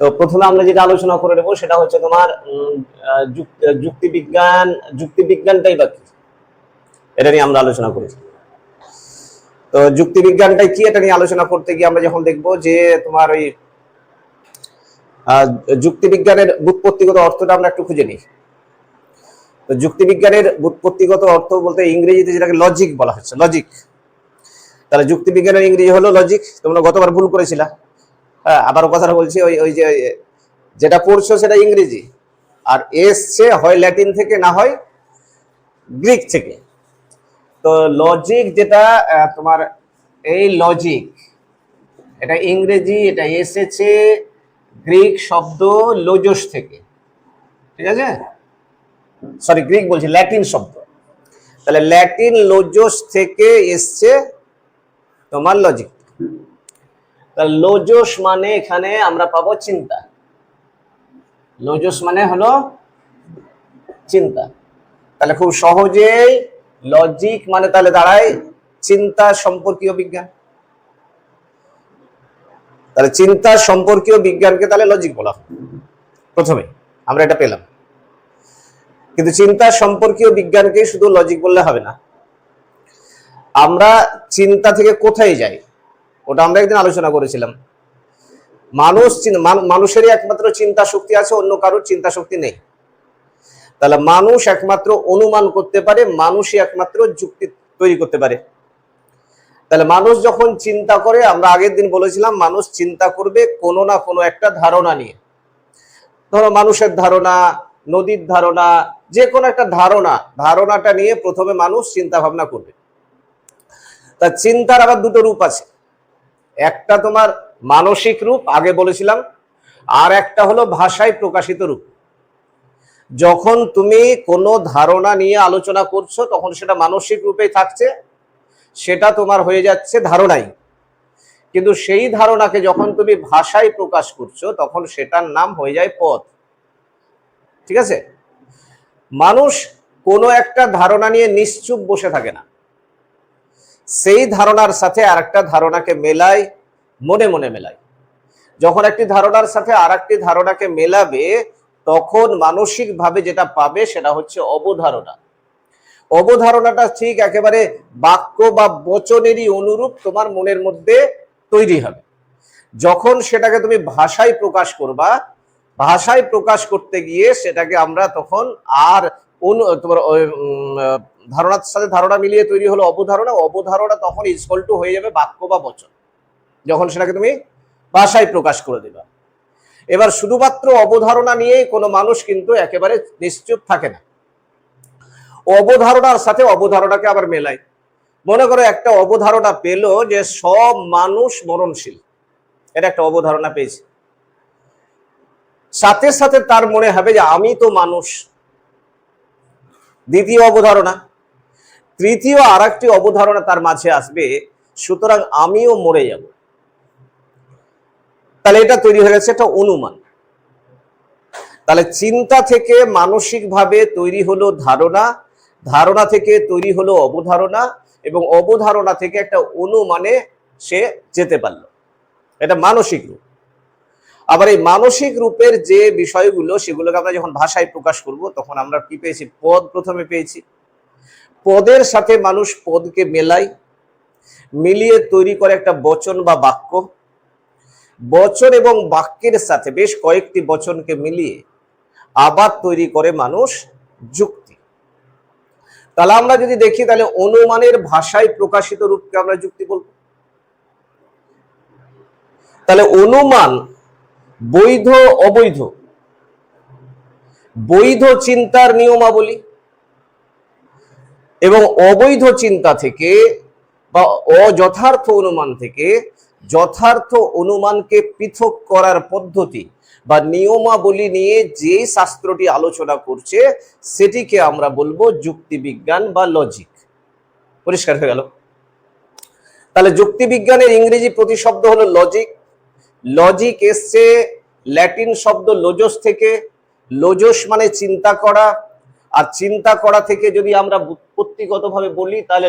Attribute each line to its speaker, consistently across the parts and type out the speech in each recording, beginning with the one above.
Speaker 1: তো প্রথমে আমরা যেটা আলোচনা করে নেব সেটা হচ্ছে তোমার যুক্তিবিজ্ঞান, যুক্তিবিজ্ঞানটাই বা কি? এটা নিয়ে আমরা আলোচনা করেছি তো যুক্তিবিজ্ঞানটাই কি এটা নিয়ে আলোচনা করতে গিয়ে আমরা যখন দেখব যে তোমার ওই যুক্তিবিজ্ঞানের বুৎপত্তিগত অর্থটা আমরা একটু খুঁজে নিই। তো যুক্তিবিজ্ঞানের বুৎপত্তিগত অর্থ বলতে ইংরেজিতে যেটাকে লজিক বলা হচ্ছে লজিক তাহলে যুক্তিবিজ্ঞানের ইংরেজি হলো লজিক তোমরা গতবার ভুল করেছিলা। হ্যাঁ আবার কথাটা বলছি, ওই ওই যে যেটা পড়ছো সেটা ইংরেজি। আর এসছে হয় ল্যাটিন থেকে, না হয় গ্রিক থেকে। তো লজিক যেটা তোমার এই লজিক এটা ইংরেজি, এটা এসেছে গ্রিক শব্দ লোজস থেকে। ঠিক আছে? সরি গ্রিক বলছি, ল্যাটিন শব্দ। তাহলে ল্যাটিন লোজস থেকে এসছে তোমার লজিক তাহলে লোজস মানে এখানে আমরা পাবো চিন্তা। লোজস মানে হলো চিন্তা। তাহলে খুব সহজেই লজিক মানে তাহলে দাঁড়ায়, চিন্তা সম্পর্কীয় বিজ্ঞান। তাহলে চিন্তা সম্পর্কীয় বিজ্ঞানকে তাহলে লজিক বলা হয়। প্রথমে আমরা এটা পেলাম। কিন্তু চিন্তা সম্পর্কীয় বিজ্ঞানকে শুধু লজিক বললে হবে না। আমরা চিন্তা থেকে কোথায় যাই? ওটা আমরা একদিন আলোচনা করেছিলাম। মানুষ মান- মানুষেরই একমাত্র চিন্তা শক্তি আছে, অন্য কারোর চিন্তা শক্তি নেই। তাহলে মানুষ একমাত্র অনুমান করতে পারে, মানুষই একমাত্র যুক্তি তৈরি করতে পারে। তাহলে মানুষ যখন চিন্তা করে, আমরা আগের দিন বলেছিলাম, মানুষ চিন্তা করবে কোনো না কোনো একটা ধারণা নিয়ে। ধরো মানুষের ধারণা, নদীর ধারণা, যে কোনো একটা ধারণা, ধারণাটা নিয়ে প্রথমে মানুষ চিন্তা ভাবনা করবে। তা চিন্তার আবার দুটো রূপ আছে। একটা তোমার মানসিক রূপ, আগে বলেছিলাম, আর একটা হলো ভাষায় প্রকাশিত রূপ। যখন তুমি কোনো ধারণা নিয়ে আলোচনা করছ, তখন সেটা মানসিক রূপেই থাকছে, সেটা তোমার হয়ে যাচ্ছে ধারণাই। কিন্তু সেই ধারণাকে যখন তুমি ভাষায় প্রকাশ করছ, তখন সেটার নাম হয়ে যায় পথ। ঠিক আছে? মানুষ কোনো একটা ধারণা নিয়ে নিশ্চুপ বসে থাকে না। সেই ধারণার সাথে আর একটা ধারণাকে মেলাই মনে মনে মেলায়। যখন একটি ধারণার সাথে আর একটি ধারণাকে মেলাবে, তখন মানসিকভাবে যেটা পাবে সেটা হচ্ছে অবধারণা। অবধারণাটা ঠিক একেবারে বাক্য বা বচনেরই অনুরূপ তোমার মনের মধ্যে তৈরি হবে। যখন সেটাকে তুমি ভাষায় প্রকাশ করবা, ভাষায় প্রকাশ করতে গিয়ে সেটাকে আমরা তখন আর তোমার ধারণার সাথে ধারণা মিলিয়ে তৈরি হলো অবধারণা অবধারণা তখন ইসকল টু হয়ে যাবে বাক্য বা বচন। যখন সেটাকে তুমি ভাষায় প্রকাশ করে দিবা। এবার শুধুমাত্র অবধারণা নিয়েই কোনো মানুষ কিন্তু একেবারে নিশ্চুপ থাকে না। অবধারণার সাথে অবধারণাকে আবার মেলায়। মনে করো একটা অবধারণা পেল যে সব মানুষ মরণশীল। এটা একটা অবধারণা পেয়েছে। সাথে সাথে তার মনে হবে যে আমি তো মানুষ। দ্বিতীয় অবধারণা। তৃতীয় আর একটি অবধারণা তার মাঝে আসবে, সুতরাং আমিও মরে যাব। তাহলে এটা তৈরি হয়ে গেছে একটা অনুমান। তাহলে চিন্তা থেকে মানসিকভাবে তৈরি হলো ধারণা ধারণা থেকে তৈরি হলো অবধারণা, এবং অবধারণা থেকে একটা অনুমানে সে যেতে পারল। এটা মানসিক রূপ। আবার এই মানসিক রূপের যে বিষয়গুলো, সেগুলোকে আমরা যখন ভাষায় প্রকাশ করব, তখন আমরা কি পেয়েছি? পদ প্রথমে পেয়েছি। পদের সাথে মানুষ পদকে মেলায় মিলিয়ে তৈরি করে একটা বচন বা বাক্য। বচন এবং বাক্যের সাথে বেশ কয়েকটি বচনকে মিলিয়ে আবার তৈরি করে মানুষ যুক্তি। তাহলে আমরা যদি দেখি, তাহলে অনুমানের ভাষায় প্রকাশিত রূপকে আমরা যুক্তি বলব। তাহলে অনুমান বৈধ, অবৈধ। বৈধ চিন্তার নিয়মাবলী এবং অবৈধ চিন্তা থেকে বা অযথার্থ অনুমান থেকে যথার্থ অনুমানকে পৃথক করার পদ্ধতি বা নিয়মাবলী নিয়ে যে শাস্ত্রটি আলোচনা করছে, সেটিকে আমরা বলব যুক্তিবিজ্ঞান বা লজিক পরিষ্কার হয়ে গেল। তাহলে যুক্তিবিজ্ঞানের ইংরেজি প্রতিশব্দ হলো লজিক লজিক এসছে ল্যাটিন শব্দ লোজস থেকে। লোজস মানে চিন্তা করা। আর চিন্তা করা থেকে যদি আমরা বুৎপত্তিগতভাবে বলি, তাহলে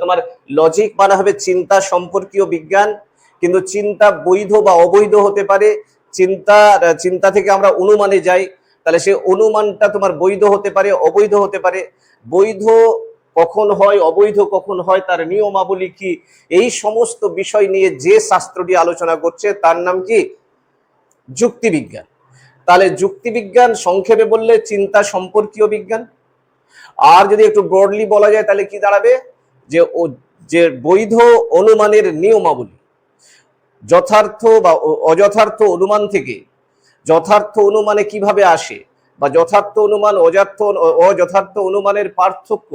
Speaker 1: তোমার লজিক মানে হবে চিন্তা সম্পর্কীয় বিজ্ঞান। কিন্তু চিন্তা বৈধ বা অবৈধ হতে পারে। চিন্তা চিন্তা থেকে আমরা অনুমানে যাই, তাহলে সেই অনুমানটা তোমার বৈধ হতে পারে, অবৈধ হতে পারে। বৈধ কখন হয়, অবৈধ কখন হয়, তার নিয়মাবলী কি? এই সমস্ত বিষয় নিয়ে যে শাস্ত্রটি আলোচনা করছে, তার নাম কি? যুক্তিবিজ্ঞান। তাহলে যুক্তিবিজ্ঞান সংক্ষেপে বললে চিন্তা সম্পর্কীয় বিজ্ঞান। আর যদি একটু ব্রডলি বলা যায়, তাহলে কি দাঁড়াবে? যে ও, যে বৈধ অনুমানের নিয়মাবলী। যথার্থ বা অযথার্থ অনুমান থেকে, যথার্থ অনুমানে কীভাবে আসে? বা যথার্থ অনুমান, অযথার্থ অযথার্থ অনুমানের পার্থক্য,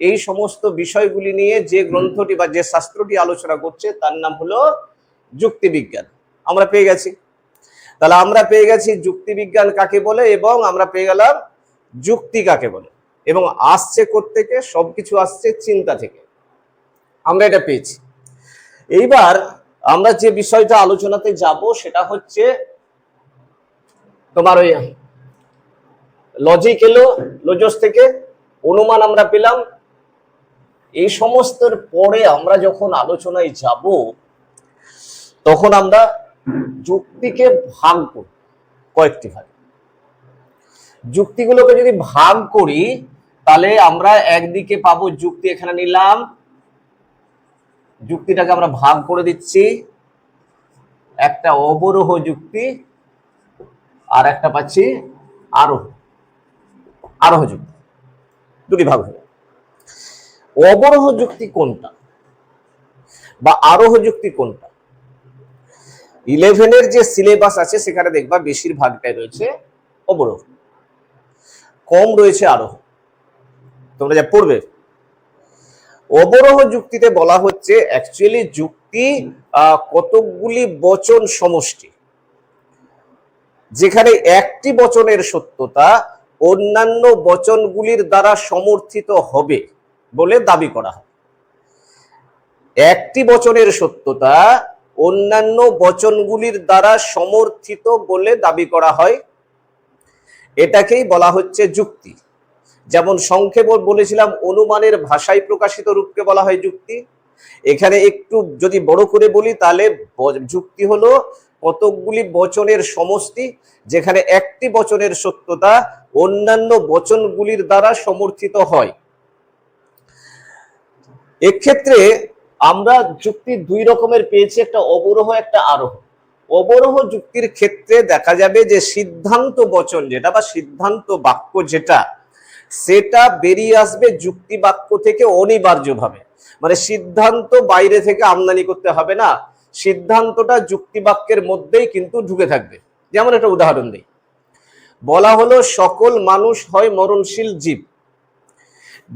Speaker 1: এই সমস্ত বিষয়গুলি নিয়ে যে গ্রন্থটি বা যে শাস্ত্রটি আলোচনা করছে, তার নাম হলো যুক্তিবিজ্ঞান। আমরা পেয়ে গেছি। তাহলে আমরা পেয়ে গেছি যুক্তিবিজ্ঞান কাকে বলে এবং আমরা পেয়ে গেলাম যুক্তি কাকে বলে। এবং আসছে থেকে সবকিছু আসছে চিন্তা থেকে। আমরা এটা পেয়েছি। এইবার আমরা যে বিষয়টা আলোচনাতে যাব, সেটা হচ্ছে তোমার ওই লজিক এলো লজস থেকে অনুমান আমরা পেলাম। এই সমস্তর পরে আমরা যখন আলোচনায় যাব, তখন আমরা যুক্তিকে ভাগ করি, কয়েকটি ভাগে। যুক্তিগুলোকে যদি ভাগ করি, তাহলে আমরা একদিকে পাবো যুক্তি এখানে নিলাম। যুক্তিটাকে আমরা ভাগ করে দিচ্ছি। একটা অবরোহ যুক্তি, আর একটা পাচ্ছি আরোহ। আরোহ যুক্তি। দুটি ভাগ হয়ে। অবরোহ যুক্তি কোনটা বা আরোহ যুক্তি কোনটা? ইলেভেনের যে সিলেবাস আছে, সেখানে দেখবা বেশিরভাগটাই রয়েছে অবরোহ। কম রয়েছে আরোহ। তোমরা যা পড়বে। অবরোহ যুক্তিতে বলা হচ্ছে অ্যাকচুয়ালি যুক্তি কতকগুলি বচন সমষ্টি। যেখানে একটি বচনের সত্যতা অন্যান্য বচনগুলির দ্বারা সমর্থিত হবে বলে দাবি করা হয়। একটি বচনের সত্যতা অন্যান্য বচনগুলির দ্বারা সমর্থিত বলে দাবি করা হয়। এটাকেই বলা হচ্ছে যুক্তি। যেমন সংক্ষেপ বলেছিলাম, অনুমানের ভাষায় প্রকাশিত রূপকে বলা হয় যুক্তি। এখানে একটু যদি বড় করে বলি, তাহলে যুক্তি হলো কতকগুলি বচনের সমষ্টি, যেখানে একটি বচনের সত্যতা অন্যান্য বচনগুলির দ্বারা সমর্থিত হয়। এক্ষেত্রে আমরা যুক্তি দুই রকমের পেয়েছি, একটা অবরোহ, একটা আরোহ। অবরোহ যুক্তির ক্ষেত্রে দেখা যাবে যে সিদ্ধান্ত বচন যেটা বা সিদ্ধান্ত বাক্য যেটা, সেটা বেরিয়ে আসবে যুক্তি বাক্য থেকে অনিবার্যভাবে। মানে সিদ্ধান্ত বাইরে থেকে আমদানি করতে হবে না। সিদ্ধান্তটা যুক্তি বাক্যের মধ্যেই কিন্তু ঢুকে থাকবে। যেমন একটা উদাহরণ দিই। বলা হলো, সকল মানুষ হয় মরণশীল জীব।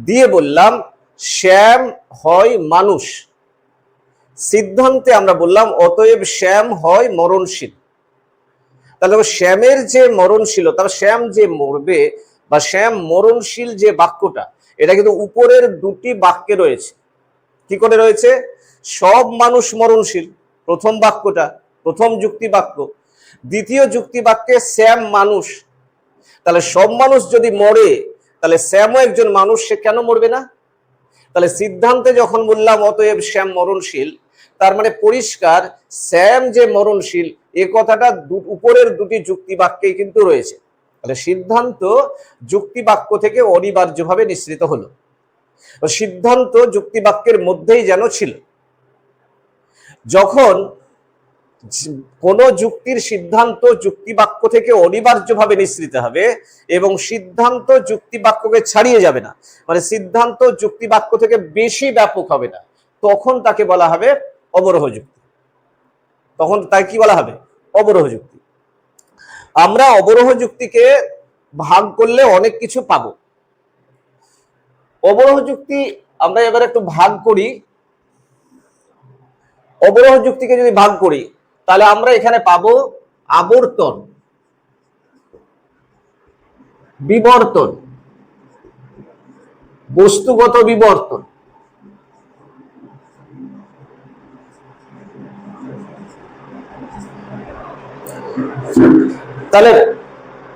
Speaker 1: দিয়ে বললাম, শ্যাম হয় মানুষ। সিদ্ধান্তে আমরা বললাম, অতএব শ্যাম হয় মরণশীল। তাহলে শ্যামের যে মরণশীলতা শ্যাম যে মরবে বা শ্যাম মরণশীল যে বাক্যটা এটা কিন্তু উপরের দুটি বাক্যে রয়েছে। কি করে রয়েছে? সব মানুষ মরণশীল। প্রথম বাক্যটা, প্রথম যুক্তি বাক্য। দ্বিতীয় যুক্তি বাক্যে শ্যাম মানুষ। তাহলে সব মানুষ যদি মরে, তাহলে শ্যামও একজন মানুষ, সে কেন মরবে না? তাহলে সিদ্ধান্তে যখন বললাম, অতএব শ্যাম মরণশীল, তার মানে পরিষ্কার, শ্যাম যে মরণশীল, এ কথাটা উপরের দুটি যুক্তি বাক্যেই কিন্তু রয়েছে। তাহলে সিদ্ধান্ত যুক্তি বাক্য থেকে অনিবার্যভাবে নিঃসৃত হলো। সিদ্ধান্ত যুক্তি বাক্যের মধ্যেই যেন ছিল। যখন কোন যুক্তির সিদ্ধান্ত যুক্তি বাক্য থেকে অনিবার্যভাবে নিঃসৃত হবে এবং সিদ্ধান্ত যুক্তি বাক্যকে ছাড়িয়ে যাবে না মানে সিদ্ধান্ত যুক্তি বাক্য থেকে বেশি ব্যাপক হবে না, তখন তাকে বলা হবে অবরোহ যুক্তি। তখন তাকে কি বলা হবে? অবরোহ যুক্তি। আমরা অবরোহ যুক্তিকে ভাগ করলে অনেক কিছু পাবো। অবরোহ যুক্তি আমরা এবার একটু ভাগ করি। অবরোহ যুক্তিকে যদি ভাগ করি, তাহলে আমরা এখানে পাবো আবর্তন, বিবর্তন, বস্তুগত বিবর্তন। তাহলে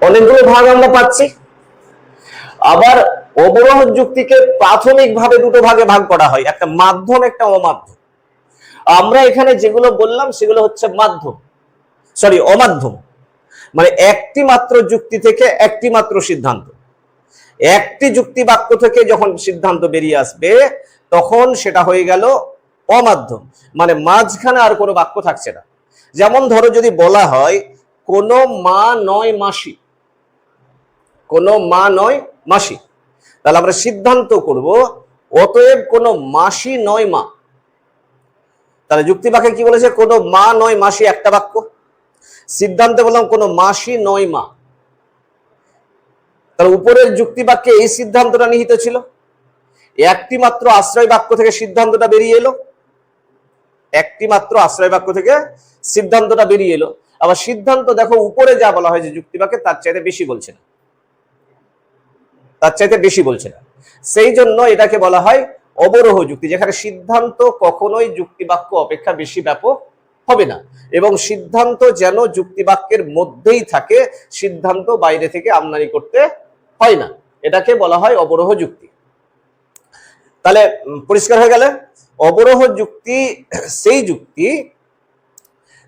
Speaker 1: অনেকগুলো ভাগ আমরা পাচ্ছি। আবার অবরোহ যুক্তিকে প্রাথমিকভাবে দুটো ভাগে ভাগ করা হয়, একটা মাধ্যম, একটা অমাধ্যম। আমরা এখানে যেগুলো বললাম, সেগুলো হচ্ছে মাধ্যম। সরি অমাধ্যম। মানে একটি মাত্র যুক্তি থেকে একটি মাত্র সিদ্ধান্ত। একটি যুক্তি বাক্য থেকে যখন সিদ্ধান্ত বেরিয়ে আসবে, তখন সেটা হয়ে গেল অমাধ্যম। মানে মাঝখানে আর কোনো বাক্য থাকছে না। যেমন ধরো যদি বলা হয়, কোনো মা নয় মাসি। কোনো মা নয় মাসি। তাহলে আমরা সিদ্ধান্ত করব, অতএব কোনো মাসি নয় মা। তাহলে যুক্তি বাক্যে কি বলেছে? কোনো মা নয়, মাসি একটা বাক্য। সিদ্ধান্তে বললাম, কোনো মাসি নয়, মা। তাহলে উপরের যুক্তি বাক্যে এই সিদ্ধান্তটা নিহিত ছিল। একটি মাত্র আশ্রয় বাক্য থেকে সিদ্ধান্তটা বেরিয়ে এলো। একটি মাত্র আশ্রয় বাক্য থেকে সিদ্ধান্তটা বেরিয়ে এলো। আবার সিদ্ধান্ত দেখো, উপরে যা বলা হয়েছে যুক্তি বাক্যে, তার চাইতে বেশি বলছে না। তার চাইতে বেশি বলছে না। সেই জন্য এটাকে বলা হয় অবরোহ যুক্তি, যেখানে সিদ্ধান্ত কখনোই যুক্তি বাক্য অপেক্ষা বেশি ব্যাপক হবে না। এবং সিদ্ধান্ত যেন যুক্তি বাক্যের মধ্যেই থাকে, সিদ্ধান্ত বাইরে থেকে আমদানি করতে হয় না। এটাকে বলা হয় অবরোহ যুক্তি। তাহলে পরিষ্কার হয়ে গেলে, অবরোহ যুক্তি, সেই যুক্তি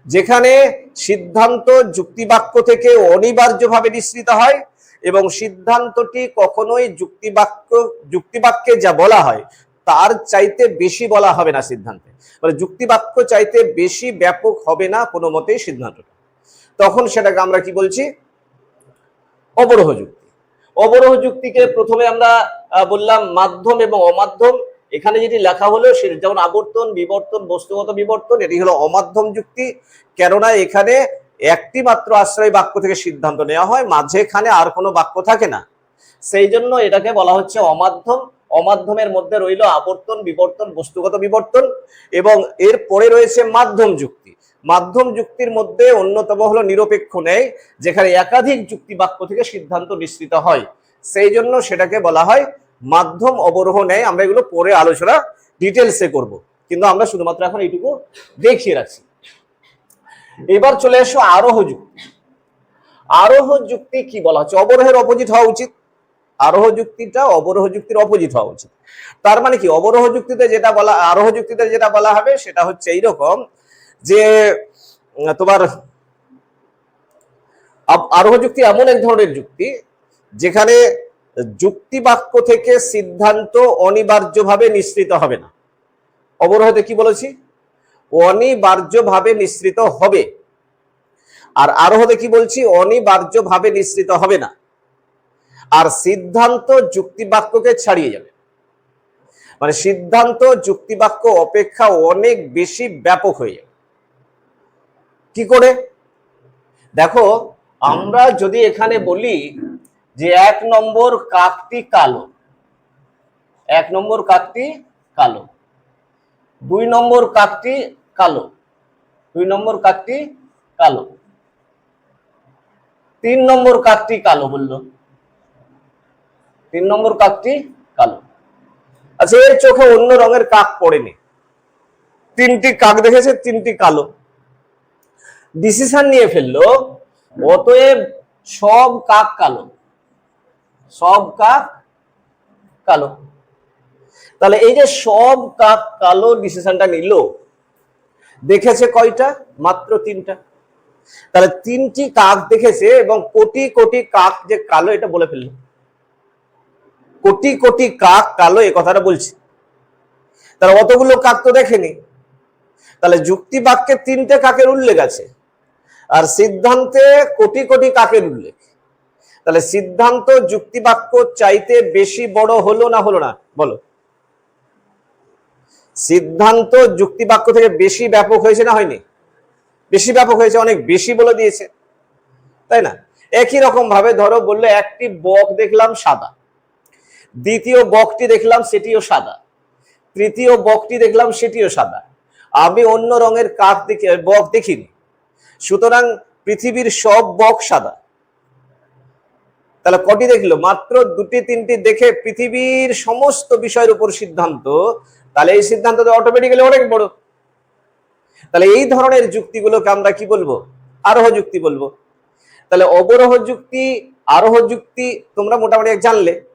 Speaker 1: যেখানে সিদ্ধান্ত যুক্তিবাক্য থেকে অনিবার্যভাবে নিঃসৃত হয় এবং সিদ্ধান্তটি কখনোই যুক্তিবাক্য, যুক্তিবাক্যে যা বলা হয় তার চাইতে বেশি বলা হবে না সিদ্ধান্তে। মানে যুক্তিবাক্য চাইতে বেশি ব্যাপক হবে না কোনো মতেই সিদ্ধান্তটা। তখন সেটাকে আমরা কি বলছি? অবরোহ যুক্তি। অবরোহ যুক্তিকে প্রথমে আমরা বললাম মাধ্যম এবং অমাধ্যম। এখানে যেটি লেখা হলো, সে যেমন আবর্তন, বিবর্তন, বস্তুগত বিবর্তন, এটি হলো অমাধ্যম যুক্তি। কেননা এখানে একটি মাত্র আশ্রয় বাক্য থেকে সিদ্ধান্ত নেওয়া হয়, মাঝেখানে আর কোনো বাক্য থাকে না। সেই জন্য এটাকে বলা হচ্ছে অমাধ্যম। অমাধ্যমের মধ্যে রইল আবর্তন, বিবর্তন, বস্তুগত বিবর্তন এবং এর পরে রয়েছে মাধ্যম যুক্তি। মাধ্যম যুক্তির মধ্যে অন্যতম হলো নিরপেক্ষ ন্যায়, যেখানে একাধিক যুক্তি বাক্য থেকে সিদ্ধান্ত নিশ্চিত হয়। সেই জন্য সেটাকে বলা হয় মাধ্যম অবরোহ ন্যায়। আমরা এগুলো পরে আলোচনা ডিটেলসে করব। কিন্তু আমরা শুধুমাত্র এখন এইটুকু দেখিয়ে রাখছি। এবার চলে এসো আরোহ যুক্তি। আরোহ যুক্তি কি বলা হচ্ছে? অবরোহের অপোজিট হওয়া উচিত। আরোহ যুক্তিটা অবরোহ যুক্তির অপোজিট হওয়া উচিত। তার মানে কি? অবরোহ যুক্তিতে যেটা বলা, আরোহ যুক্তিতে যেটা বলা হবে সেটা হচ্ছে এইরকম যে তোমার আরোহ যুক্তি এমন এক ধরনের যুক্তি যেখানে যুক্তি বাক্য থেকে সিদ্ধান্ত অনিবার্যভাবে নিঃসৃত হবে না। অবরোহতে কি বলেছি? অনিবার্যভাবে নিঃসৃত হবে। আর আরোহতে কি বলছি? অনিবার্যভাবে নিঃসৃত হবে না। আর সিদ্ধান্ত যুক্তি বাক্যকে ছাড়িয়ে যাবে। মানে সিদ্ধান্ত যুক্তি বাক্য অপেক্ষা অনেক বেশি ব্যাপক হয়ে যাবে। কি করে? দেখো, আমরা যদি এখানে বলি যে এক নম্বর কাকটি কালো। এক নম্বর কাকটি কালো। দুই নম্বর কাকটি কালো। দুই নম্বর কাকটি কালো। তিন নম্বর কাকটি কালো বলল। তিন নম্বর কাকটি কালো। আচ্ছা এর চোখে অন্য রঙের কাক পড়েনি। তিনটি কাক দেখেছে, তিনটি কালো। ডিসিশন নিয়ে ফেলল, অতএব সব কাক কালো। সব কাক কালো। তাহলে এই যে সব কাক কালো ডিসিশনটা নিল, দেখেছে কয়টা? মাত্র তিনটা। তাহলে তিনটি কাক দেখেছে এবং কোটি কোটি কাক যে কালো, এটা বলে ফেলল। কোটি কোটি কাক কালো এ কথাটা বলছে। তাহলে অতগুলো কাক তো দেখেনি। তাহলে যুক্তি বাক্যে তিনটে কাকের উল্লেখ আছে। আর সিদ্ধান্তে কোটি কোটি কাকের উল্লেখ। তাহলে সিদ্ধান্ত যুক্তি বাক্য চাইতে বেশি বড় হলো না হলো না? বলো। সিদ্ধান্ত যুক্তি বাক্য থেকে বেশি ব্যাপক হয়েছে না হয়নি? বেশি ব্যাপক হয়েছে, অনেক বেশি বলে দিয়েছে। তাই না? একই রকম ভাবে ধরো বললে একটি বক দেখলাম সাদা। দ্বিতীয় বকটি দেখলাম সেটিও সাদা। তৃতীয় বকটি দেখলাম সেটিও সাদা। আমি অন্য রঙের কাক দেখে, বক দেখিনি। সুতরাং পৃথিবীর সব বক সাদা। তাহলে কটি দেখল? মাত্র দুটি তিনটি দেখে পৃথিবীর সমস্ত বিষয়ের উপর সিদ্ধান্ত, তাহলে এই সিদ্ধান্ত তো অটোমেটিক্যালি অনেক বড়। তাহলে এই ধরনের যুক্তিগুলোকে আমরা কি বলব? আরোহ যুক্তি বলব। তাহলে অবরোহ যুক্তি, আরোহ যুক্তি তোমরা মোটামুটি জানলে।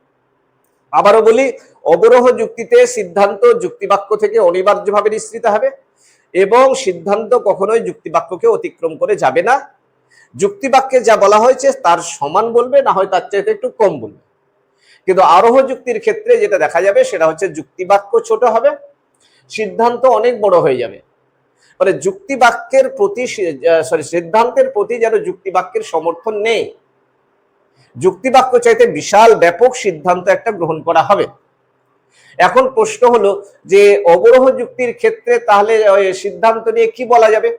Speaker 1: আবারও বলি, অবরোহ যুক্তিতে সিদ্ধান্ত যুক্তিবাক্য থেকে অনিবার্যভাবে নিঃসৃত হবে এবং সিদ্ধান্ত কখনোই যুক্তিবাক্যকে অতিক্রম করে যাবে না। যুক্তিবাক্যে যা বলা হয়েছে তার সমান বলবে, না হয় তার চাইতে একটু কম বলবে। কিন্তু আরোহ যুক্তির ক্ষেত্রে যেটা দেখা যাবে সেটা হচ্ছে যুক্তিবাক্য ছোট হবে, সিদ্ধান্ত অনেক বড় হয়ে যাবে। মানে যুক্তিবাক্যের প্রতি সরি সিদ্ধান্তের প্রতি যেন যুক্তিবাক্যের সমর্থন নেই যুক্তিবাক্য চাইতে বিশাল ব্যাপক সিদ্ধান্ত একটা গ্রহণ করা হবে। এখন প্রশ্ন হলো যে, অবরোহ যুক্তির ক্ষেত্রে তাহলে সিদ্ধান্ত নিয়ে কি বলা যাবে?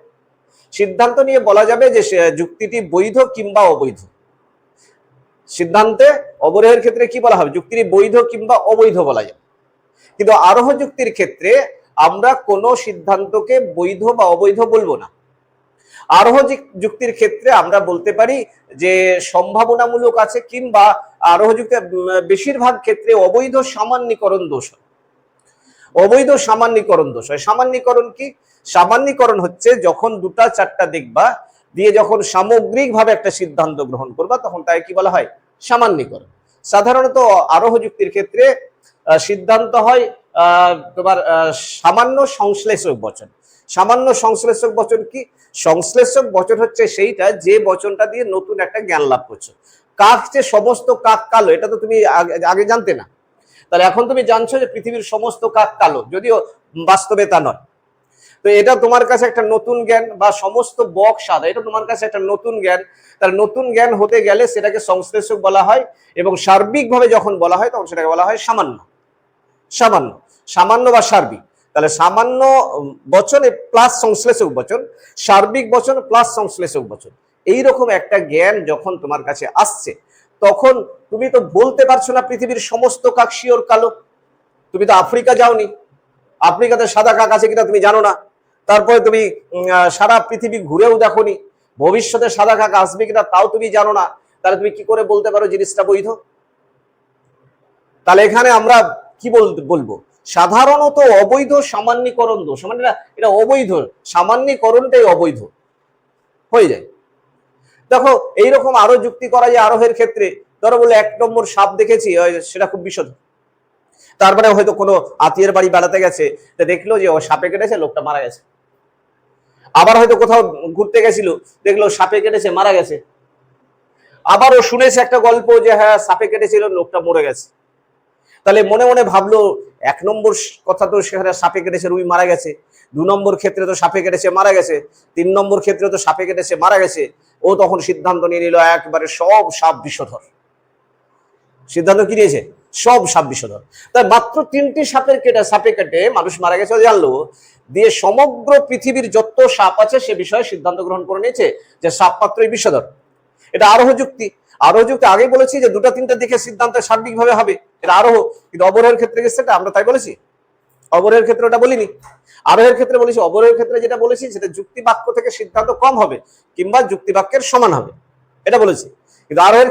Speaker 1: সিদ্ধান্ত নিয়ে বলা যাবে যে যুক্তিটি বৈধ কিংবা অবৈধ। সিদ্ধান্তে অবরোহের ক্ষেত্রে কি বলা হবে? যুক্তিটি বৈধ কিংবা অবৈধ বলা যাবে। কিন্তু আরোহ যুক্তির ক্ষেত্রে আমরা কোনো সিদ্ধান্তকে বৈধ বা অবৈধ বলব না। আরোহ যুক- যুক্তির ক্ষেত্রে আমরা বলতে পারি যে সম্ভাবনামূলক আছে কিংবা আরোহ যুক্তি বেশিরভাগ ক্ষেত্রে অবৈধ সামান্যীকরণ দোষ অবৈধ সামান্যীকরণ দোষ হয়। সামান্যীকরণ কি? সামান্যীকরণ হচ্ছে যখন দুটা চারটা দেখবা, দিয়ে যখন সামগ্রিকভাবে একটা সিদ্ধান্ত গ্রহণ করবা, তখন তাই কি বলা হয়? সামান্যীকরণ। সাধারণত আরোহ যুক্তির ক্ষেত্রে সিদ্ধান্ত হয় তোমার সামান্য সংশ্লেষক বচন। সামান্য সংশ্লেষক বচন কি? সংশ্লেষক বচন হচ্ছে সেইটা যে বচনটা দিয়ে নতুন একটা জ্ঞান লাভ করছ। কাক যে সমস্ত কাক কালো, এটা তো তুমি আগে জানতে না। তাহলে এখন তুমি জানছো যে পৃথিবীর সমস্ত কাক কালো, যদিও বাস্তবে তা নয়। তো এটা তোমার কাছে একটা নতুন জ্ঞান বা সমস্ত বক সাদা, এটা তোমার কাছে একটা নতুন জ্ঞান। তার নতুন জ্ঞান হতে গেলে সেটাকে সংশ্লেষক বলা হয় এবং সার্বিকভাবে যখন বলা হয়, তখন সেটাকে বলা হয় সামান্য। সামান্য। সামান্য বা সার্বিক। তাহলে সামান্য বচনে প্লাস সংশ্লেষক বচন, সার্বিক বচন প্লাস সংশ্লেষক বচন। এইরকম একটা জ্ঞান যখন তোমার কাছে আসছে, তখন তুমি তো বলতে পারছ না পৃথিবীর সমস্ত কাক শিওর কালো। তুমি তো আফ্রিকা যাওনি। আফ্রিকাতে সাদা কাক আছে কিনা তুমি জানো না। তারপরে তুমি সারা পৃথিবী ঘুরেও দেখোনি। ভবিষ্যতে সাদা কাক আসবে কিনা তাও তুমি জানো না। তাহলে তুমি কি করে বলতে পারো জিনিসটা বৈধ? তাহলে এখানে আমরা কি বলব? সাধারণত অবৈধ সামান্যীকরণ দোষ মানে এটা অবৈধ, সামান্যীকরণটাই অবৈধ। হয়ে যায়। দেখো, এইরকম আরও যুক্তি করা যায় আরোহের ক্ষেত্রে। ধরো বলে এক নম্বর সাপ দেখেছি সেটা খুব বিশদ। তারপরে হয়তো কোনো আত্মীয়ের বাড়ি বেড়াতে গেছে দেখল যে ও সাপে কেটেছে, লোকটা মারা গেছে। আবার হয়তো কোথাও ঘুরতে গেছিল, দেখল সাপে কেটেছে, মারা গেছে। আবার ও শুনেছে একটা গল্প যে হ্যাঁ সাপে কেটেছিল, লোকটা মরে গেছে। তাহলে মনে মনে ভাবলো এক নম্বর কথা তো সেখানে সাপে কেটেছে, রুই মারা গেছে। দু নম্বর ক্ষেত্রে তো সাপে কেটেছে, মারা গেছে। তিন নম্বর ক্ষেত্রে তো সাপে কেটেছে, মারা গেছে। ও তখন সিদ্ধান্ত নিয়ে নিল, একবারে সব সাপ বিষধর সিদ্ধান্ত কি নিয়েছে? সব সাপ বিষধর তাই মাত্র তিনটি সাপের কেটে, সাপে কেটে মানুষ মারা গেছে জানলো দিয়ে সমগ্র পৃথিবীর যত সাপ আছে, সে বিষয়ে সিদ্ধান্ত গ্রহণ করে নিয়েছে যে সাপ মাত্রই বিষধর এটা আরোহ যুক্তি আরোহ যেহেতু আগে বলেছি যে দুটা তিনটা দিকে সিদ্ধান্ত সার্বিকভাবে হবে, এটা আরোহ কিন্তু অবরোহের ক্ষেত্রে গেছে সেটা আমরা তাই বলেছি। অবরোহের ক্ষেত্রে ওটা বলিনি। আরোহের ক্ষেত্রে বলেছি, অবরোহের ক্ষেত্রে যেটা বলেছি, সেটা যুক্তি বাক্য থেকে সিদ্ধান্ত কম হবে কিংবা যুক্তি বাক্যের সমান হবে। এটা বলেছি। কিন্তু আরোহের